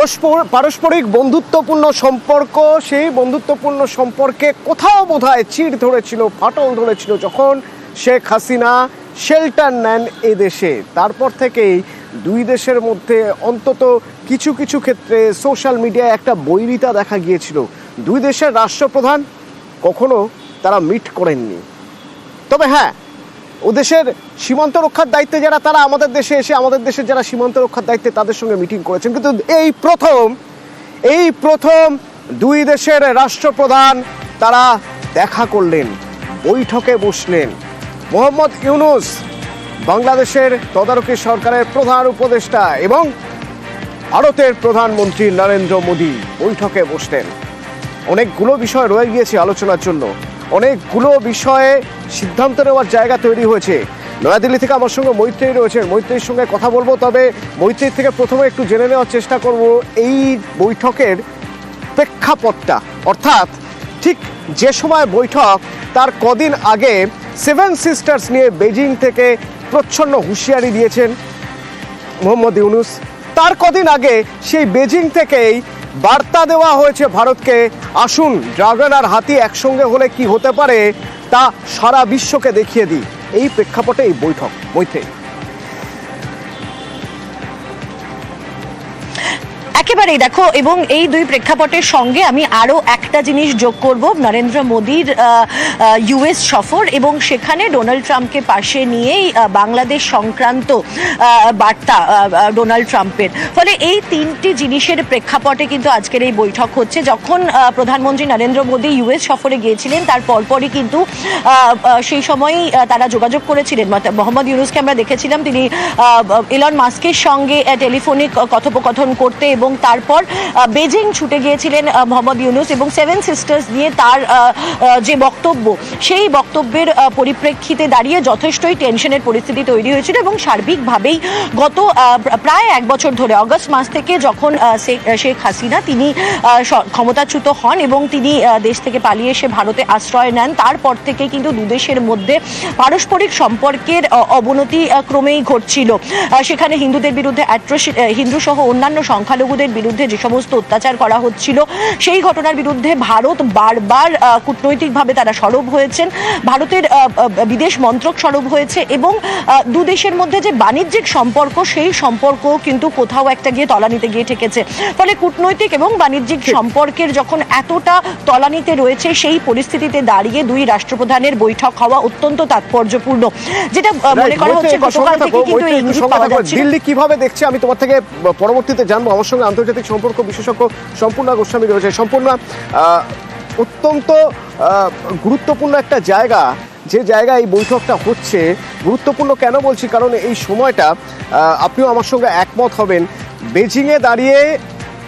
পরস্পর পারস্পরিক বন্ধুত্বপূর্ণ সম্পর্ক, সেই বন্ধুত্বপূর্ণ সম্পর্কে কোথাও বোধহয় চিড় ধরেছিল, ফাটল ধরেছিল যখন শেখ হাসিনা শেল্টার নেন এ দেশে। তারপর থেকেই দুই দেশের মধ্যে অন্তত কিছু কিছু ক্ষেত্রে সোশ্যাল মিডিয়ায় একটা বৈরিতা দেখা গিয়েছিল। দুই দেশের রাষ্ট্রপ্রধান কখনো তারা মিট করেননি। তবে হ্যাঁ ও দেশের সীমান্ত রক্ষার দায়িত্বে যারা, তারা আমাদের দেশে এসে আমাদের দেশের যারা সীমান্ত রক্ষার দায়িত্বে তাদের সঙ্গে মিটিং করেছেন। কিন্তু এই প্রথম এই প্রথম দুই দেশের রাষ্ট্রপ্রধান তারা দেখা করলেন, বৈঠকে বসলেন। মোহাম্মদ ইউনুস বাংলাদেশের তদারকি সরকারের প্রধান উপদেষ্টা এবং ভারতের প্রধানমন্ত্রী নরেন্দ্র মোদী বৈঠকে বসলেন। অনেকগুলো বিষয় রয়ে গিয়েছে আলোচনার জন্য। অনেকগুলো বিষয়ে সিদ্ধান্ত নেওয়ার জায়গা তৈরি হয়েছে। নয়াদিল্লি থেকে আমার সঙ্গে মৈত্রী রয়েছেন। মৈত্রীর সঙ্গে কথা বলব, তবে মৈত্রীর থেকে প্রথমে একটু জেনে নেওয়ার চেষ্টা করব এই বৈঠকের প্রেক্ষাপটটা। অর্থাৎ ঠিক যে সময় বৈঠক, তার কদিন আগে সেভেন সিস্টার্স নিয়ে বেজিং থেকে প্রচ্ছন্ন হুঁশিয়ারি দিয়েছেন মোহাম্মদ ইউনুস। তার কদিন আগে সেই বেজিং থেকেই বার্তা দেওয়া হয়েছে ভারতকে, আসুন, ড্রাগন আর হাতি একসঙ্গে হলে কি হতে পারে? তা সারা বিশ্বকে দেখিয়ে দিই। এই প্রেক্ষাপটে এই বৈঠক বৈঠে একেবারেই দেখো এবং এই দুই প্রেক্ষাপটের সঙ্গে আমি আরও একটা জিনিস যোগ করব নরেন্দ্র মোদীর ইউএস সফর এবং সেখানে ডোনাল্ড ট্রাম্পকে পাশে নিয়েই বাংলাদেশ সংক্রান্ত বার্তা ডোনাল্ড ট্রাম্পের। ফলে এই তিনটি জিনিসের প্রেক্ষাপটে কিন্তু আজকের এই বৈঠক হচ্ছে। যখন প্রধানমন্ত্রী নরেন্দ্র মোদী ইউএস সফরে গিয়েছিলেন তার পরপরই কিন্তু সেই সময়ই তারা যোগাযোগ করেছিলেন। মোহাম্মদ ইউনুসকে আমরা দেখেছিলাম তিনি ইলন মাস্কের সঙ্গে আহ, টেলিফোনে কথোপকথন করতে এবং তারপর বেজিং ছুটে গিয়েছিলেন মোহাম্মদ ইউনুস এবং সেভেন সিস্টার্স নিয়ে তার যে বক্তব্য, সেই বক্তব্যের পরিপ্রেক্ষিতে দাঁড়িয়ে যথেষ্টই টেনশনের পরিস্থিতি তৈরি হয়েছিল এবং সার্বিকভাবেই গত প্রায় এক বছর ধরে, অগস্ট মাস থেকে যখন শেখ- হাসিনা তিনি ক্ষমতাচ্যুত হন এবং তিনি দেশ থেকে পালিয়ে এসে ভারতে আশ্রয় নেন, তারপর থেকে কিন্তু দুদেশের মধ্যে পারস্পরিক সম্পর্কের অবনতি ক্রমেই ঘটছিল। সেখানে হিন্দুদের বিরুদ্ধে হিন্দু সহ অন্যান্য সংখ্যালঘুদের বিরুদ্ধে যে সমস্ত অত্যাচার করা হচ্ছিল সেই ঘটনার বিরুদ্ধে ভারত বারবার কূটনৈতিকভাবে তারা সরব হয়েছেন। ভারতের বিদেশ মন্ত্রক সরব হয়েছে এবং দু দেশের মধ্যে যে বাণিজ্যিক সম্পর্ক সেই সম্পর্ক কিন্তু কোথাও একটা গিয়ে তলানিতে গিয়ে ঠেকেছে। ফলে কূটনৈতিক এবং বাণিজ্যিক সম্পর্কের যখন এতটা তলানিতে রয়েছে সেই পরিস্থিতিতে দাঁড়িয়ে দুই রাষ্ট্রপ্রধানের বৈঠক হওয়া অত্যন্ত তাৎপর্যপূর্ণ। যেটা মনে করা হচ্ছে গতকাল থেকে কিন্তু এই দিল্লি কীভাবে দেখছে আমি তোমার থেকে পরবর্তীতে জানব আমার সঙ্গে আন্তর্জাতিক সম্পর্ক বিশেষজ্ঞ সম্পূর্ণ গোস্বামী রয়েছে। সম্পূর্ণ অত্যন্ত গুরুত্বপূর্ণ একটা জায়গা। যে জায়গায় এই বৈঠকটা হচ্ছে, গুরুত্বপূর্ণ কেন বলছি? কারণ এই সময়টা আপনিও আমার সঙ্গে একমত হবেন। বেজিংয়ে দাঁড়িয়ে,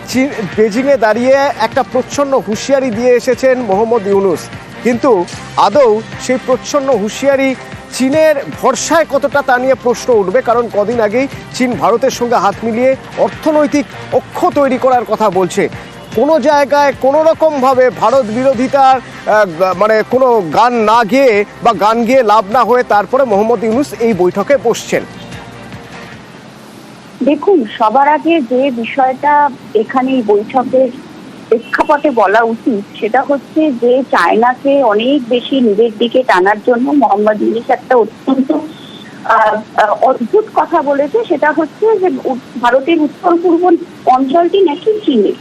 চীন- বেজিংয়ে দাঁড়িয়ে একটা প্রচ্ছন্ন হুঁশিয়ারি দিয়ে এসেছেন মোহাম্মদ ইউনুস। কিন্তু আদৌ সেই প্রচ্ছন্ন হুঁশিয়ারি চীনের ভরসায় কতটা তা নিয়ে প্রশ্ন উঠবে? কারণ কদিন আগেই চীন ভারতের সঙ্গে হাত মিলিয়ে অর্থনৈতিক অক্ষ তৈরি করার কথা বলছে। কোনো জায়গায় কোনো রকমভাবে ভারত বিরোধিতার মানে কোনো গান না গেয়ে বা গান গিয়ে লাভ না হয়ে তারপরে মোহাম্মদ ইউনুস এই বৈঠকে বসছেন। দেখুন, সবার আগে যে বিষয়টা এখানে এই বৈঠকের প্রেক্ষাপটে বলা উচিত, সেটা হচ্ছে যে চায়নাকে অনেক বেশি নিজের দিকে টানার জন্য মোহাম্মদ ইউনিস একটা অত্যন্ত অদ্ভুত কথা বলেছে, সেটা হচ্ছে যে ভারতের উত্তর পূর্ব অঞ্চলটি নাকি চীনের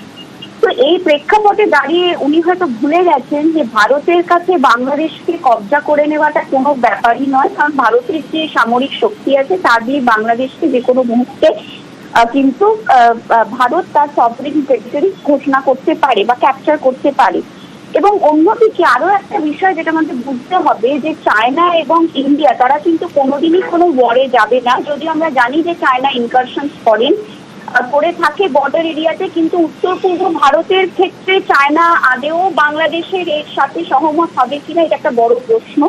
তো এই প্রেক্ষাপটে দাঁড়িয়ে উনি হয়তো ভুলে গেছেন যে ভারতের কাছে বাংলাদেশকে কবজা করে নেওয়াটা কোনো ব্যাপারই নয়, কারণ ভারতের যে সামরিক শক্তি আছে, তা দিয়ে বাংলাদেশকে যে কোনো মুহূর্তে কিন্তু ভারত তার সফরিং টেরিটরি ঘোষণা করতে পারে বা ক্যাপচার করতে পারে। এবং অন্যদিকে আরও একটা বিষয় যেটা আমাদের বুঝতে হবে যে চায়না এবং ইন্ডিয়া, তারা কিন্তু কোনোদিনই কোনো ওয়ারে যাবে না। যদি আমরা জানি যে চায়না ইনকারশন করেন করে থাকে বর্ডার এরিয়াতে কিন্তু উত্তর পূর্ব ভারতের ক্ষেত্রে চায়না আদেও বাংলাদেশের এর সাথে সহমত হবে কিনা, এটা একটা বড় প্রশ্ন।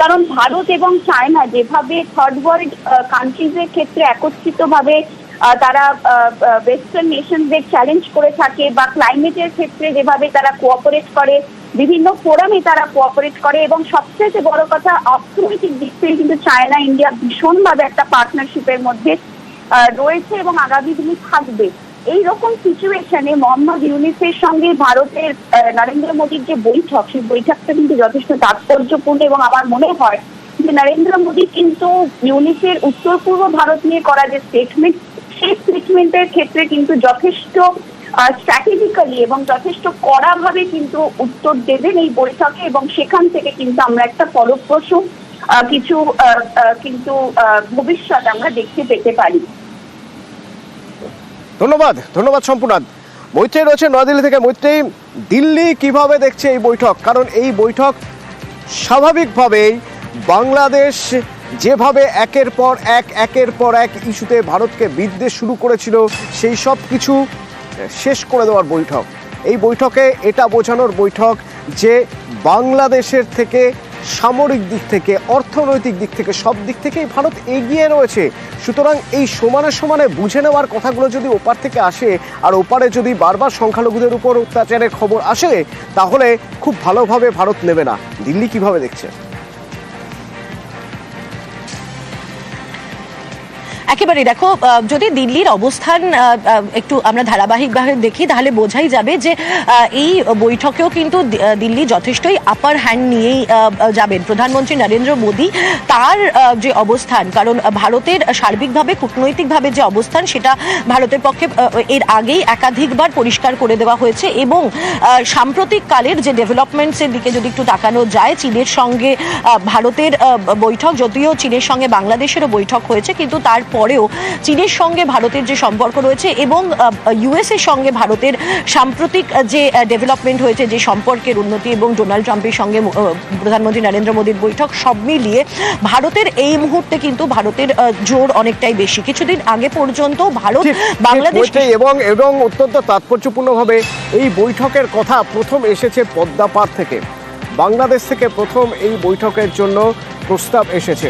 কারণ ভারত এবং চায়না যেভাবে থার্ড ওয়ার্ল্ড কান্ট্রিজের ক্ষেত্রে একত্রিতভাবে তারা ওয়েস্টার্ন নেশনদের চ্যালেঞ্জ করে থাকে বা ক্লাইমেটের ক্ষেত্রে যেভাবে তারা কোঅপারেট করে, বিভিন্ন ফোরামে তারা কোঅপারেট করে এবং সবচেয়ে বড় কথা, অর্থনৈতিক দিক থেকে কিন্তু চায়না ইন্ডিয়া ভীষণভাবে একটা পার্টনারশিপের মধ্যে রয়েছে এবং আগামী দিনে থাকবে। এই রকম সিচুয়েশনে মোহাম্মদ ইউনিসের সঙ্গে ভারতের নরেন্দ্র মোদীর যে বৈঠক, সেই বৈঠকটা কিন্তু যথেষ্ট তাৎপর্যপূর্ণ এবং আমার মনে হয় যে নরেন্দ্র মোদী কিন্তু ইউনিসের উত্তর পূর্ব ভারত নিয়ে করা যে স্টেটমেন্ট সেই স্টেটমেন্টের ক্ষেত্রে কিন্তু যথেষ্ট স্ট্র্যাটেজিক্যালি এবং যথেষ্ট কড়াভাবে কিন্তু উত্তর দেবেন এই বৈঠকে এবং সেখান থেকে কিন্তু আমরা একটা ফলপ্রসূ কিছু কিন্তু ভবিষ্যৎ আমরা দেখতে পেতে পারি। ধন্যবাদ ধন্যবাদ সম্পূর্ণ মৈত্রী রয়েছে নয়াদিল্লি থেকে। মৈত্রী দিল্লি কীভাবে দেখছে এই বৈঠক? কারণ এই বৈঠক স্বাভাবিকভাবেই বাংলাদেশ যেভাবে একের পর এক, একের পর এক ইস্যুতে ভারতকে বিদ্বেষ শুরু করেছিল, সেই সব কিছু শেষ করে দেওয়ার বৈঠক। এই বৈঠকে এটা বোঝানোর বৈঠক যে বাংলাদেশের থেকে, সামরিক দিক থেকে, অর্থনৈতিক দিক থেকে, সব দিক থেকেই ভারত এগিয়ে রয়েছে। সুতরাং এই সমানে সমানে বুঝে নেওয়ার কথাগুলো যদি ওপার থেকে আসে, আর ওপারে যদি বারবার সংখ্যালঘুদের উপর অত্যাচারের খবর আসে, তাহলে খুব ভালোভাবে ভারত নেবে না। দিল্লি কীভাবে দেখছে? একেবারে দেখো যদি দিল্লির অবস্থান একটু আমরা ধারাবাহিকভাবে দেখি, তাহলে বোঝাই যাবে যে এই বৈঠকেও কিন্তু দিল্লি যথেষ্টই আপার হ্যান্ড নিয়েই যাবেন। প্রধানমন্ত্রী নরেন্দ্র মোদী তার যে অবস্থান, কারণ ভারতের সার্বিকভাবে, কূটনৈতিকভাবে যে অবস্থান, সেটা ভারতের পক্ষে এর আগেই একাধিকবার পরিষ্কার করে দেওয়া হয়েছে এবং সাম্প্রতিক কালের যে ডেভেলপমেন্টসের দিকে যদি একটু তাকানো যায়, চীনের সঙ্গে ভারতের বৈঠক, যদিও চীনের সঙ্গে বাংলাদেশেরও বৈঠক হয়েছে, কিন্তু তারপরেও চীনের সঙ্গে ভারতের যে সম্পর্ক রয়েছে এবং ইউএস এর সঙ্গে ভারতের সাম্প্রতিক যে ডেভেলপমেন্ট হয়েছে যে সম্পর্কের উন্নতি এবং ডোনাল্ড ট্রাম্পের সঙ্গে প্রধানমন্ত্রী নরেন্দ্র মোদীর বৈঠক সব মিলিয়ে ভারতের এই মুহূর্তে কিন্তু ভারতের জোর অনেকটাই বেশি। কিছুদিন আগে পর্যন্ত ভারত বাংলাদেশ এবং এবং অত্যন্ত তাৎপর্যপূর্ণভাবে এই বৈঠকের কথা প্রথম এসেছে পদ্মা পার থেকে। বাংলাদেশ থেকে প্রথম এই বৈঠকের জন্য প্রস্তাব এসেছে।